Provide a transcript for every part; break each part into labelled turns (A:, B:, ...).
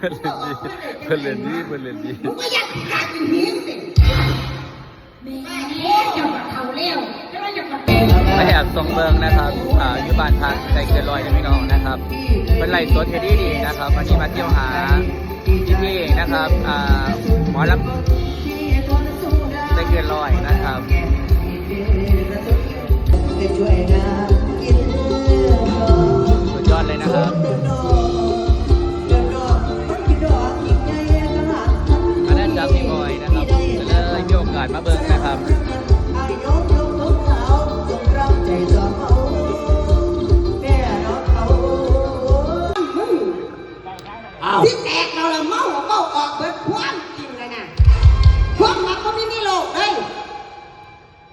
A: เพิ่นเล่นดีเพิ่นเล่นดีเพิ่นเล่นดี
B: มึงก็อยักกลายเป็นหินสิแม่โอ้ยเจ้ากับเขาเร็วแต่ว่าเจ้าเป็น
A: มาแอบส่งเบิงนะครับอ่าอยู่บ้านพักใจเกินร้อยนะพี่น้องนะครับเป็นไล่สดเฮดีดีนะครับวันนี้มาเที่ยวหาพี่พี่นะครับอ่าหมอลำใจเกินร้อยนะครับ
C: อ้าว
B: ที่แตกเราละเมาเมาออกเบิดความจริงเลยนะความรักก็ไม่มีโลกเลย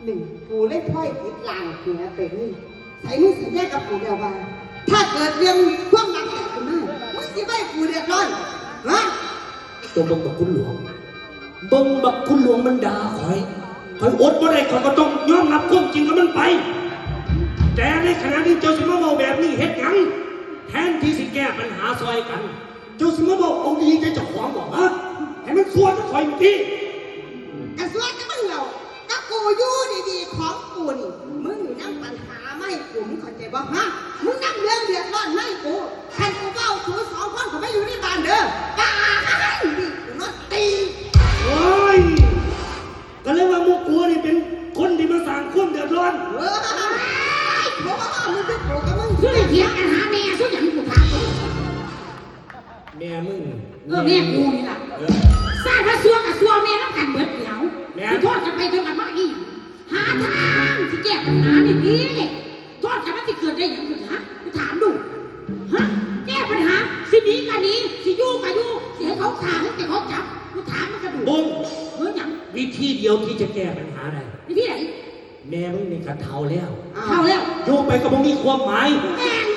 B: หนึ่งกูเล่นพ่อยผิดลางกูนะเป็นนี่ใส่มือสัญญากับกูเดียวว่าถ้าเกิดเรื่องความรักแตกขึ้นมามึงสิไม่ให้กูเดือดร้อนฮะ
D: ตัวเบิ่งบักคุณหลวงเบิ่งบักคุณหลวงมันด่าคอยคอยอดบ่ได้คอยก็ต้องยอมรับความจริงกับมันไป แต่ในขณะที่เจ้าสิมาบอกแบบนี้เฮ็ดหยังแทนที่สิแก้ปัญหาซอยกัน เจ้าสิมาบอกเอาดีใจเจ้าของบอกฮะให้มันส่วนคอยตี
B: กระทรวงก็มึงเราก็กูอยู่ดีๆของกูนี่มึงนั่งปัญหาไม่ให้กูมึงเข้าใจบ่ฮะมึงนั่งเรื่องเดือดร้อนไม่ให้กูใครกูเฝ้าสูสองคนก็ไม่อยู่ในบ้านเด้อป้าให้ดิกูนอนตี
D: โอ้ยก็เลยว่าหมุกกูนี่เป็นคนที่มาสร้างความเดือดร้อน
B: เฮ้ยพ่อมึงเป็นกูกับมึงช่วยเถียงกัน ม่มึงเออแม่กูนี่ล่ะ
D: เออ
B: สร้างพระสวงกับสวงแม่น้ำกันเบิดเดียว
D: แม่
B: ที่โทษกันไปโทษกันมาอีกหาทางที่แก้ปัญหานี่พี่โทษกันมันที่เกิดได้อย่างไรฮะกูถามดูฮะแก้ปัญหาสิหนีกันหนีสิอยู่กันอยู่สิให้เขาถามให้เขาจับกูถามมันก็ดู
D: บุ้ง
B: เฮ้ยหยัง
D: วิธีเดียวที่จะแก้ปัญหาได้
B: วิธีไหน
D: แม่มึงนี่กระเทาแล้ว
B: เข้าแล้ว
D: โยกไปก็บ่มีความหมาย
B: แม่น
D: ให้แม่มึง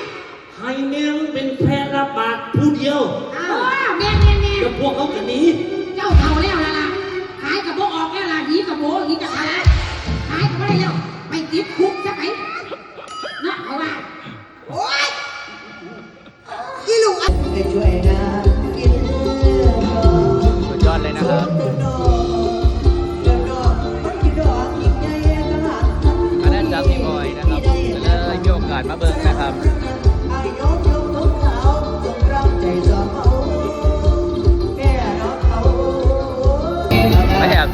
D: เป็นแพะรับบาดผู้เดียว
B: อ้าวแม่นแม่นแม่น
D: แล้วพวกเขากันนี้
B: เจ้าเท่าแล้วล่ะล่ะขายกับโบออกแล้วล่ะหีกับโบหีกับขาขายกับไม่ได้แล้วไปติดคุกซะไปนะเอาว่าโอ๊ยอีลูกอะ
C: ได้ช่วยนะกินเรื่องรอ
A: สุดยอดเลยนะครับ
C: เรื่องรอเรื่องรอคนที่ดอกอีกใจก็หลัก
A: มาได้จับพี่บอยนะครับก็เลยมีโอกาสมาเบิงนะครับ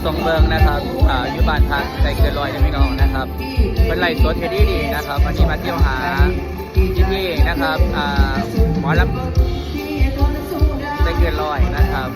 C: มา
A: แองเบิงนะครับอ่าอยู่บ้านพักใจเกินลอยนะพี่น้องนะครับ เป็นไล่สดเทดี้ดีนะครับ วันนี้มาเที่ยวหาพี่พี่ๆนะครับอ่าหมอลำใจเกินลอยนะครับ